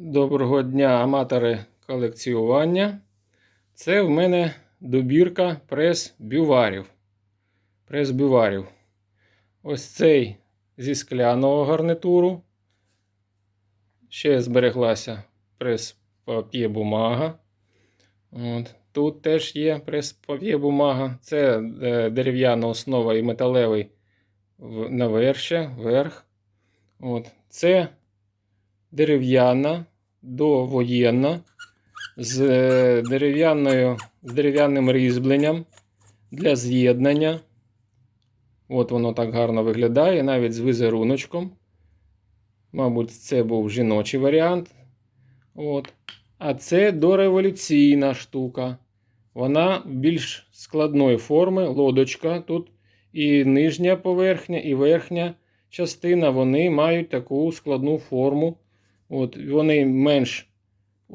Доброго дня, аматори колекціювання. Це в мене добірка прес-бюварів. Прес-бюварів. Ось цей зі скляного гарнитуру. Ще збереглася прес-пап'є бумага. Тут теж є прес-пап'є бумага. Це е, дерев'яна основа і металевий навершя, верх. От. Це дерев'яна, довоєнна, з дерев'яною, з дерев'яним різьбленням для з'єднання. От воно так гарно виглядає, навіть з візеруночком. Мабуть, це був жіночий варіант. От. А це дореволюційна штука. Вона більш складної форми, лодочка. Тут і нижня поверхня, і верхня частина вони мають таку складну форму. От, вони менш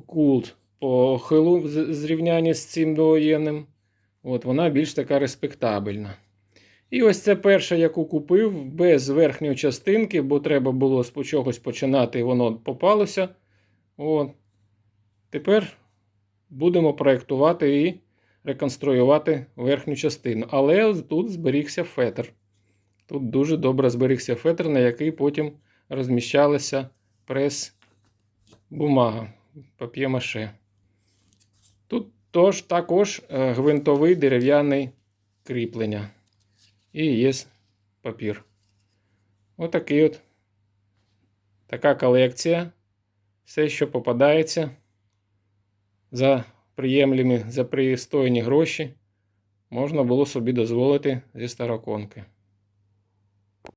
култ по хилу в зрівнянні з цим довоєнним. От, вона більш така респектабельна. І ось це перша, яку купив, без верхньої частинки, бо треба було з чогось починати, і воно попалося. От. Тепер будемо проєктувати і реконструювати верхню частину. Але тут зберігся фетр. Тут дуже добре зберігся фетр, на який потім розміщалася прес бумага пап'є-маше. Тут тож, також е, гвинтовий дерев'яний кріплення. І є папір. Отакий от. Така колекція. Все, що попадається за приємлемі, за пристойні гроші, можна було собі дозволити зі староконки.